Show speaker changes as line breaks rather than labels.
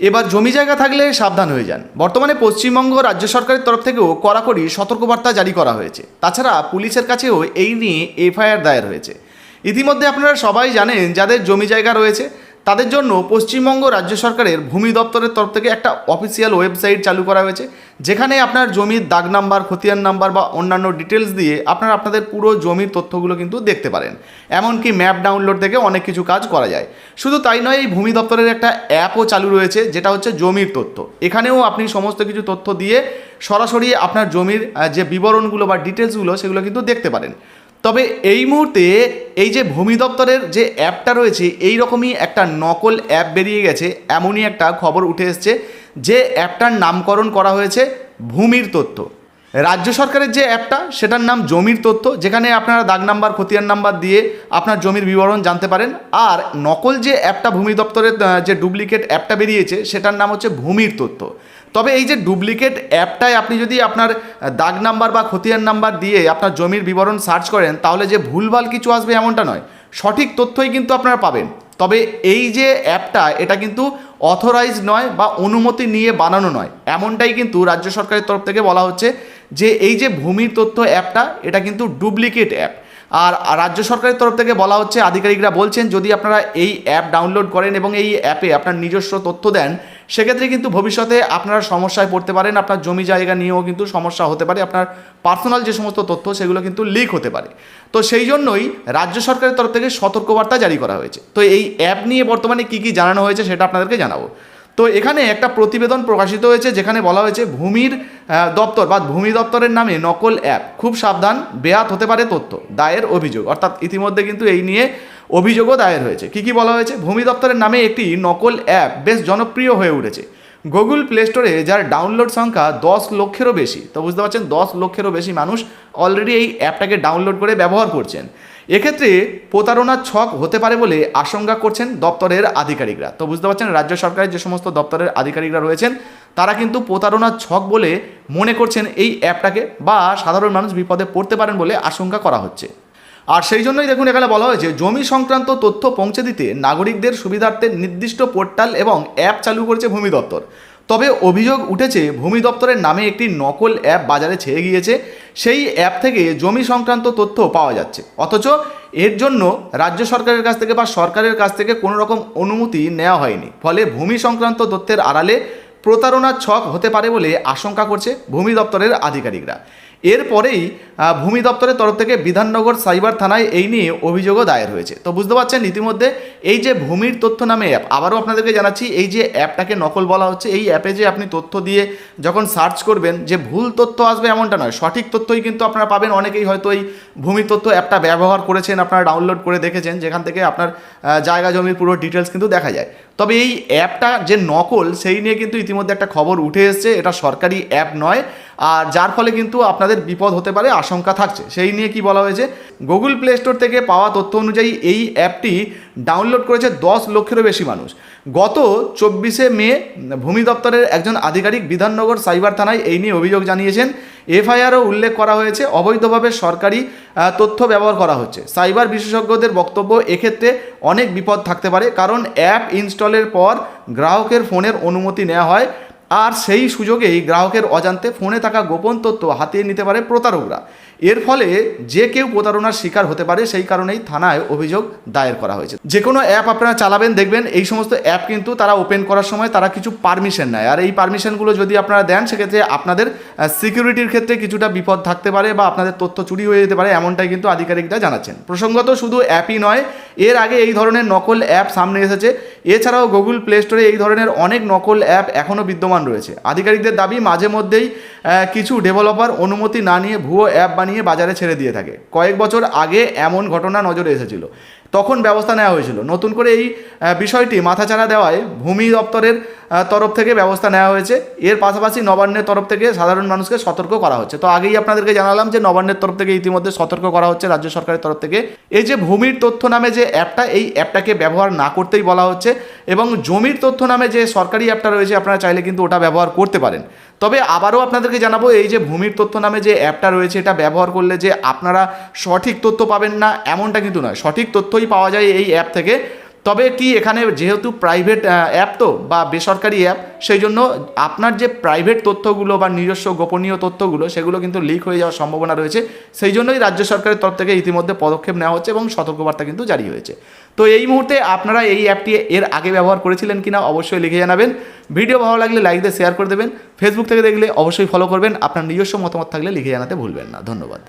এবার জমি জায়গা থাকলে সাবধান হয়ে যান। বর্তমানে পশ্চিমবঙ্গ রাজ্য সরকারের তরফ থেকেও কড়াকড়ি সতর্কবার্তা জারি করা হয়েছে। তাছাড়া পুলিশের কাছেও এই নিয়ে এফআইআর দায়ের হয়েছে। ইতিমধ্যে আপনারা সবাই জানেন যাদের জমি জায়গা রয়েছে তাদের জন্য পশ্চিমবঙ্গ রাজ্য সরকারের ভূমি দপ্তরের তরফ থেকে একটা অফিসিয়াল ওয়েবসাইট চালু করা হয়েছে, যেখানে আপনার জমির দাগ নাম্বার, খতিয়ান নাম্বার বা অন্যান্য ডিটেলস দিয়ে আপনারা আপনাদের পুরো জমির তথ্যগুলো কিন্তু দেখতে পারেন। এমনকি ম্যাপ ডাউনলোড থেকে অনেক কিছু কাজ করা যায়। শুধু তাই নয়, এই ভূমি দপ্তরের একটা অ্যাপও চালু রয়েছে, যেটা হচ্ছে জমির তথ্য। এখানেও আপনি সমস্ত কিছু তথ্য দিয়ে সরাসরি আপনার জমির যে বিবরণগুলো বা ডিটেলসগুলো সেগুলো কিন্তু দেখতে পারেন। তবে এই মুহূর্তে এই যে ভূমি দপ্তরের যে অ্যাপটা রয়েছে, এই রকমই একটা নকল অ্যাপ বেরিয়ে গেছে, এমনই একটা খবর উঠে এসছে যে অ্যাপটার নামকরণ করা হয়েছে ভূমির তথ্য। রাজ্য সরকারের যে অ্যাপটা, সেটার নাম জমির তথ্য, যেখানে আপনারা দাগ নাম্বার, খতিয়ান নাম্বার দিয়ে আপনার জমির বিবরণ জানতে পারেন। আর নকল যে অ্যাপটা ভূমি দপ্তরের যে ডুপ্লিকেট অ্যাপটা বেরিয়েছে, সেটার নাম হচ্ছে ভূমির তথ্য। তবে এই যে ডুপ্লিকেট অ্যাপটায় আপনি যদি আপনার দাগ নাম্বার বা খতিয়ান নাম্বার দিয়ে আপনার জমির বিবরণ সার্চ করেন, তাহলে যে ভুলভাল কিছু আসবে এমনটা নয়। সঠিক তথ্যই কিন্তু আপনারা পাবেন। তবে এই যে অ্যাপটা, এটা কিন্তু অথরাইজ নয় বা অনুমতি নিয়ে বানানো নয়। এমনটাই কিন্তু রাজ্য সরকারের তরফ থেকে বলা হচ্ছে যে এই যে ভূমির তথ্য অ্যাপটা, এটা কিন্তু ডুপ্লিকেট অ্যাপ। আর রাজ্য সরকারের তরফ থেকে বলা হচ্ছে, আধিকারিকরা বলছেন, যদি আপনারা এই অ্যাপ ডাউনলোড করেন এবং এই অ্যাপে আপনার নিজস্ব তথ্য দেন সেক্ষেত্রে কিন্তু ভবিষ্যতে আপনারা সমস্যায় পড়তে পারেন, আপনার জমি জায়গা নিয়েও কিন্তু সমস্যা হতে পারে, আপনার পার্সোনাল যে সমস্ত তথ্য সেগুলো কিন্তু লিক হতে পারে। তো সেই জন্যই রাজ্য সরকারের তরফ থেকে সতর্কবার্তা জারি করা হয়েছে। তো এই অ্যাপ নিয়ে বর্তমানে কী কী জানানো হয়েছে সেটা আপনাদেরকে জানাব। তো এখানে একটা প্রতিবেদন প্রকাশিত হয়েছে, যেখানে বলা হয়েছে ভূমির দপ্তর বা ভূমি দপ্তরের নামে নকল অ্যাপ খুব সাবধান, বেয়াত হতে পারে তথ্য, দায়ের অভিযোগ। অর্থাৎ ইতিমধ্যে কিন্তু এই নিয়ে অভিযোগও দায়ের হয়েছে। কি কি বলা হয়েছে? ভূমি দপ্তরের নামে একটি নকল অ্যাপ বেশ জনপ্রিয় হয়ে উঠেছে। গুগল প্লে স্টোরে যার ডাউনলোড সংখ্যা দশ লক্ষেরও বেশি, তো বুঝতে পারছেন, দশ লক্ষেরও বেশি মানুষ অলরেডি এই অ্যাপটাকে ডাউনলোড করে ব্যবহার করছেন। এক্ষেত্রে প্রতারণার ছক হতে পারে বলে আশঙ্কা করছেন দপ্তরের আধিকারিকরা। তো বুঝতে পারছেন, রাজ্য সরকারের যে সমস্ত দপ্তরের আধিকারিকরা রয়েছেন, তারা কিন্তু প্রতারণার ছক বলে মনে করছেন এই অ্যাপটাকে বা সাধারণ মানুষ বিপদে পড়তে পারেন বলে আশঙ্কা করা হচ্ছে। আর সেই জন্যই দেখুন এখানে বলা হয়েছে, জমি সংক্রান্ত তথ্য পৌঁছে দিতে নাগরিকদের সুবিধার্থে নির্দিষ্ট পোর্টাল এবং অ্যাপ চালু করেছে ভূমি দপ্তর। তবে অভিযোগ উঠেছে, ভূমি দপ্তরের নামে একটি নকল অ্যাপ বাজারে ছেয়ে গিয়েছে, সেই অ্যাপ থেকে জমি সংক্রান্ত তথ্য পাওয়া যাচ্ছে। অথচ এর জন্য রাজ্য সরকারের কাছ থেকে বা সরকারের কাছ থেকে কোনো রকম অনুমতি নেওয়া হয়নি। ফলে ভূমি সংক্রান্ত তথ্যের আড়ালে প্রতারণার ছক হতে পারে বলে আশঙ্কা করছে ভূমি দপ্তরের আধিকারিকরা। এরপরেই ভূমি দপ্তরের তরফ থেকে বিধাননগর সাইবার থানায় এই নিয়ে অভিযোগও দায়ের হয়েছে। তো বুঝতে পারছেন, ইতিমধ্যে এই যে ভূমির তথ্য নামে অ্যাপ আবারও আপনাদেরকে জানাচ্ছি, এই যে অ্যাপটাকে নকল বলা হচ্ছে, এই অ্যাপে যে আপনি তথ্য দিয়ে যখন সার্চ করবেন, যে ভুল তথ্য আসবে এমনটা নয়, সঠিক তথ্যই কিন্তু আপনারা পাবেন। অনেকেই হয়তো এই ভূমি তথ্য অ্যাপটা ব্যবহার করেছেন, আপনারা ডাউনলোড করে দেখেছেন, যেখান থেকে আপনার জায়গা জমির পুরো ডিটেলস কিন্তু দেখা যায়। তবে এই অ্যাপটা যে নকল, সেই নিয়ে কিন্তু ইতিমধ্যে একটা খবর উঠে এসছে। এটা সরকারি অ্যাপ নয়, আর যার ফলে কিন্তু আপনাদের বিপদ হতে পারে, আশঙ্কা থাকছে। সেই নিয়ে কি বলা হয়েছে গুগল প্লে স্টোর থেকে পাওয়া তথ্য অনুযায়ী এই অ্যাপটি ডাউনলোড করেছে দশ লক্ষেরও বেশি মানুষ। গত চব্বিশে মে, ভূমি দপ্তরের একজন আধিকারিক বিধাননগর সাইবার থানায় এই নিয়ে অভিযোগ জানিয়েছেন। এফআইআরও উল্লেখ করা হয়েছে, অবৈধভাবে সরকারি তথ্য ব্যবহার করা হচ্ছে। সাইবার বিশেষজ্ঞদের বক্তব্য, এক্ষেত্রে অনেক বিপদ থাকতে পারে, কারণ অ্যাপ ইনস্টলের পর গ্রাহকের ফোনের অনুমতি নেওয়া হয়। আর সেই সুযোগেই গ্রাহকের অজান্তে ফোনে থাকা গোপন তথ্য হাতিয়ে নিতে পারে প্রতারকরা। এর ফলে যে কেউ প্রতারণার শিকার হতে পারে, সেই কারণেই থানায় অভিযোগ দায়ের করা হয়েছে। যে কোনো অ্যাপ আপনারা চালাবেন, দেখবেন এই সমস্ত অ্যাপ কিন্তু তারা ওপেন করার সময় তারা কিছু পারমিশন নেয়। আর এই পারমিশনগুলো যদি আপনারা দেন, সেক্ষেত্রে আপনাদের সিকিউরিটির ক্ষেত্রে কিছুটা বিপদ থাকতে পারে বা আপনাদের তথ্য চুরি হয়ে যেতে পারে, এমনটাই কিন্তু আধিকারিকরা জানাচ্ছেন। প্রসঙ্গত শুধু অ্যাপই নয়, এর আগে এই ধরনের নকল অ্যাপ সামনে এসেছে। এছাড়াও গুগল প্লে স্টোরে এই ধরনের অনেক নকল অ্যাপ এখনও বিদ্যমান রয়েছে। আধিকারিকদের দাবি, মাঝে মধ্যেই কিছু ডেভেলপার অনুমতি না নিয়ে ভুয়ো অ্যাপ বানিয়ে বাজারে ছেড়ে দিয়ে থাকে। কয়েক বছর আগে এমন ঘটনা নজরে এসেছিল। তখন ব্যবস্থা নেওয়া হয়েছিল। নতুন করে এই বিষয়টি মাথাচাড়া দেওয়ায় ভূমি দপ্তরের তরফ থেকে ব্যবস্থা নেওয়া হয়েছে। এর পাশাপাশি নবান্নের তরফ থেকে সাধারণ মানুষকে সতর্ক করা হচ্ছে। তো আগেই আপনাদেরকে জানালাম যে নবান্নের তরফ থেকে ইতিমধ্যে সতর্ক করা হচ্ছে রাজ্য সরকারের তরফ থেকে। এই যে ভূমির তথ্য নামে যে অ্যাপটা, এই অ্যাপটাকে ব্যবহার না করতেই বলা হচ্ছে এবং জমির তথ্য নামে যে সরকারি অ্যাপটা রয়েছে, আপনারা চাইলে কিন্তু ওটা ব্যবহার করতে পারেন। তবে আবারও আপনাদেরকে জানাব, এই যে ভূমির তথ্য নামে যে অ্যাপটা রয়েছে, এটা ব্যবহার করলে যে আপনারা সঠিক তথ্য পাবেন না, এমনটা কিন্তু নয়। সঠিক তথ্যই পাওয়া যায় এই অ্যাপ থেকে। তবে কি এখানে যেহেতু প্রাইভেট অ্যাপ তো বা বেসরকারি অ্যাপ সেই জন্য আপনার যে প্রাইভেট তথ্যগুলো বা নিজস্ব গোপনীয় তথ্যগুলো, সেগুলো কিন্তু লিক হয়ে যাওয়ার সম্ভাবনা রয়েছে। সেই জন্যই রাজ্য সরকারের তরফ থেকে ইতিমধ্যে পদক্ষেপ নেওয়া হচ্ছে এবং সতর্কবার্তা কিন্তু জারি হয়েছে। তো এই মুহূর্তে আপনারা এই অ্যাপটি এর আগে ব্যবহার করেছিলেন কিনা অবশ্যই লিখে জানাবেন। ভিডিও ভালো লাগলে লাইক দিয়ে শেয়ার করে দেবেন। ফেসবুক থেকে দেখলে অবশ্যই ফলো করবেন। আপনার নিজস্ব মতামত থাকলে লিখে জানাতে ভুলবেন না। ধন্যবাদ।